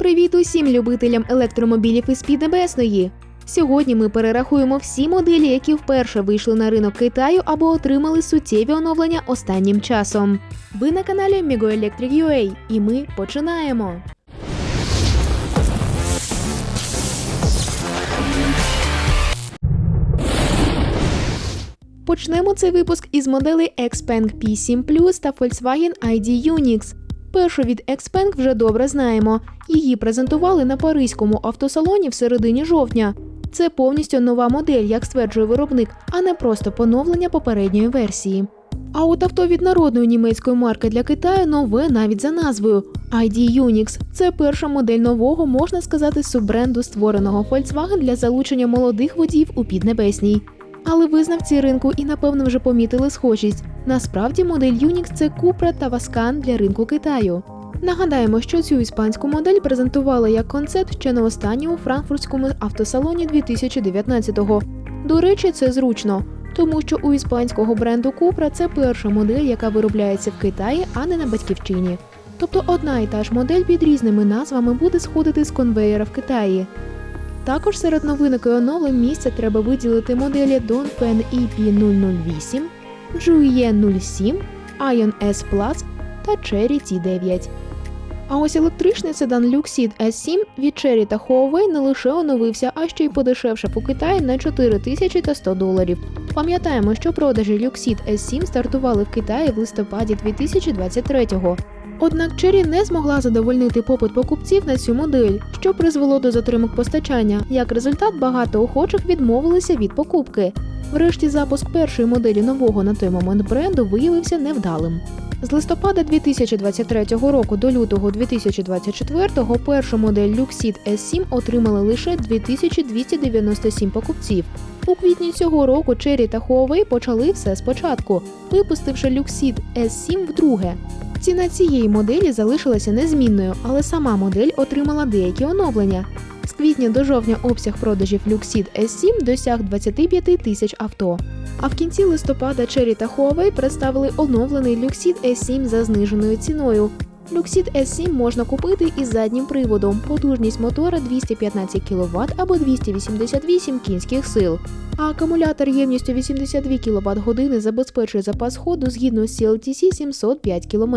Привіт усім любителям електромобілів із Піднебесної! Сьогодні ми перерахуємо всі моделі, які вперше вийшли на ринок Китаю або отримали суттєві оновлення останнім часом. Ви на каналі Migo Electric і ми починаємо. Почнемо цей випуск із моделей Xpeng P7 Plus та Volkswagen ID Unix. Першу від Xpeng вже добре знаємо. Її презентували на паризькому автосалоні в середині жовтня. Це повністю нова модель, як стверджує виробник, а не просто поновлення попередньої версії. А от авто від народної німецької марки для Китаю нове навіть за назвою ID Unix. Це перша модель нового, можна сказати, суббренду, створеного Volkswagen для залучення молодих водіїв у Піднебесній. Але визнавці ринку і напевно вже помітили схожість. Насправді модель Unix – це Cupra та Vascan для ринку Китаю. Нагадаємо, що цю іспанську модель презентували як концепт ще на останньому франкфуртському автосалоні 2019-го. До речі, це зручно, тому що у іспанського бренду Cupra це перша модель, яка виробляється в Китаї, а не на батьківщині. Тобто одна і та ж модель під різними назвами буде сходити з конвеєра в Китаї. Також серед новинок і оновлень місця треба виділити моделі Dongfeng EP008, Juye 07, Ion S Plus та Cherry T9. А ось електричний седан Luxid S7 від Cherry та Huawei не лише оновився, а ще й подешевшав у Китаї на 4100 доларів. Пам'ятаємо, що продажі Luxid S7 стартували в Китаї в листопаді 2023-го. Однак Cherry не змогла задовольнити попит покупців на цю модель, що призвело до затримок постачання. Як результат, багато охочих відмовилися від покупки. Врешті запуск першої моделі нового на той момент бренду виявився невдалим. З листопада 2023 року до лютого 2024 першу модель Luxid S7 отримали лише 2297 покупців. У квітні цього року Cherry та Huawei почали все спочатку, випустивши Luxid S7 вдруге. Ціна цієї моделі залишилася незмінною, але сама модель отримала деякі оновлення. З квітня до жовтня обсяг продажів Luxid S7 досяг 25 тисяч авто. А в кінці листопада Cherry та Huawei представили оновлений Luxid S7 за зниженою ціною. Luxid S7 можна купити із заднім приводом, потужність мотора 215 кВт або 288 кінських сил. А акумулятор ємністю 82 кВт години забезпечує запас ходу згідно з CLTC 705 км.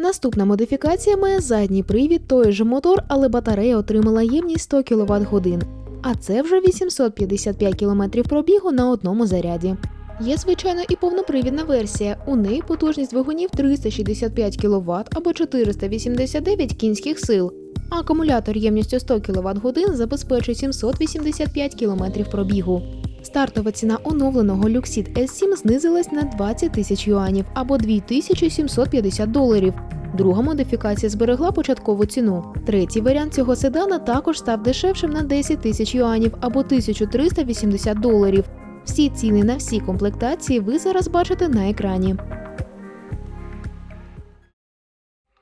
Наступна модифікація має задній привід, той же мотор, але батарея отримала ємність 100 кВт годин. А це вже 855 км пробігу на одному заряді. Є, звичайно, і повнопривідна версія. У неї потужність двигунів 365 кВт або 489 кінських сил. А акумулятор ємністю 100 кВт годин забезпечує 785 км пробігу. Стартова ціна оновленого Luxid S7 знизилась на 20 тисяч юанів або 2750 доларів. Друга модифікація зберегла початкову ціну. Третій варіант цього седана також став дешевшим на 10 тисяч юанів або 1380 доларів. Всі ціни на всі комплектації ви зараз бачите на екрані.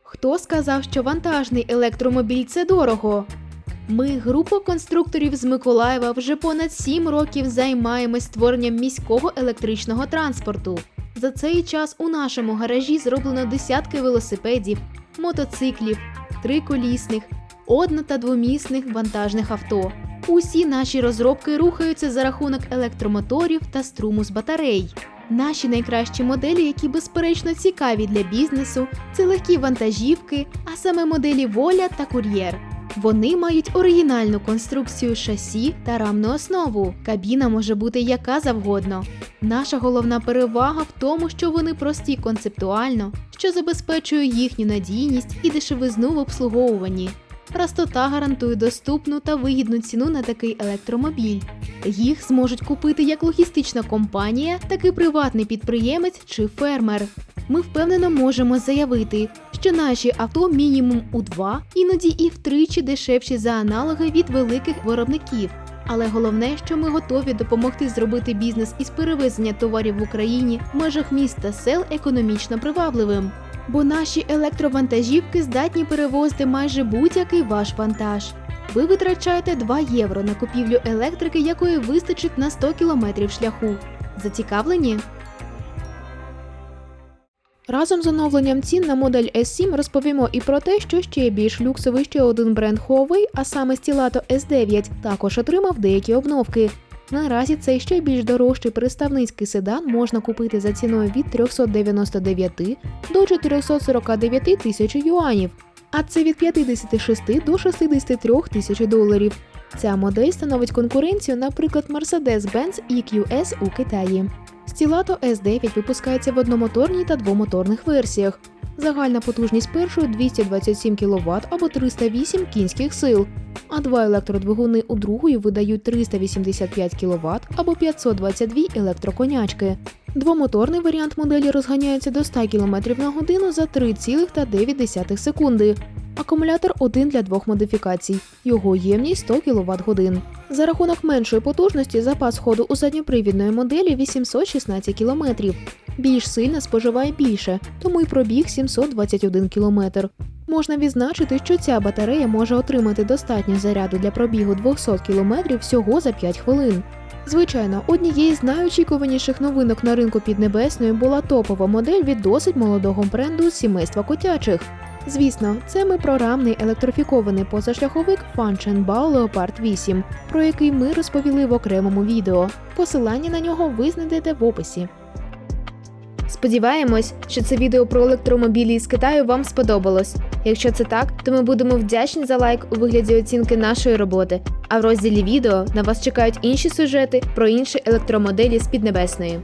Хто сказав, що вантажний електромобіль це дорого? Ми, група конструкторів з Миколаєва, вже понад 7 років займаємось створенням міського електричного транспорту. За цей час у нашому гаражі зроблено десятки велосипедів, мотоциклів, триколісних, одно- та двомісних вантажних авто. Усі наші розробки рухаються за рахунок електромоторів та струму з батарей. Наші найкращі моделі, які безперечно цікаві для бізнесу, це легкі вантажівки, а саме моделі Воля та Кур'єр. Вони мають оригінальну конструкцію шасі та рамну основу. Кабіна може бути яка завгодно. Наша головна перевага в тому, що вони прості концептуально, що забезпечує їхню надійність і дешевизну в обслуговуванні. Простота гарантує доступну та вигідну ціну на такий електромобіль. Їх зможуть купити як логістична компанія, так і приватний підприємець чи фермер. Ми впевнено можемо заявити, що наші авто мінімум у два, іноді і втричі дешевші за аналоги від великих виробників. Але головне, що ми готові допомогти зробити бізнес із перевезення товарів в Україні в межах міст та сел економічно привабливим. Бо наші електровантажівки здатні перевозити майже будь-який ваш вантаж. Ви витрачаєте 2 євро на купівлю електрики, якої вистачить на 100 кілометрів шляху. Зацікавлені? Разом з оновленням цін на модель S7 розповімо і про те, що ще більш люксовий ще один бренд Huawei, а саме Stilato S9, також отримав деякі обновки. Наразі цей ще більш дорожчий представницький седан можна купити за ціною від 399 до 449 тисяч юанів, а це від 56 до 63 тисяч доларів. Ця модель становить конкуренцію, наприклад, Mercedes-Benz EQS у Китаї. Stilato S9 випускається в одномоторній та двомоторних версіях. Загальна потужність першої 227 кВт або 308 кінських сил, а два електродвигуни у другої видають 385 кВт або 522 електроконячки. Двомоторний варіант моделі розганяється до 100 км на годину за 3,9 секунди. Акумулятор один для двох модифікацій. Його ємність 100 кВт годин. За рахунок меншої потужності запас ходу у задньопривідної моделі 816 км. Більш сильна споживає більше, тому й пробіг 721 км. Можна відзначити, що ця батарея може отримати достатньо заряду для пробігу 200 км всього за 5 хвилин. Звичайно, однією з найочікуваніших новинок на ринку Піднебесною була топова модель від досить молодого бренду сімейства котячих. Звісно, це ми про рамний електрифікований позашляховик Bao Leopard 8, про який ми розповіли в окремому відео. Посилання на нього ви знайдете в описі. Сподіваємось, що це відео про електромобілі із Китаю вам сподобалось. Якщо це так, то ми будемо вдячні за лайк у вигляді оцінки нашої роботи. А в розділі відео на вас чекають інші сюжети про інші електромоделі з Піднебесної.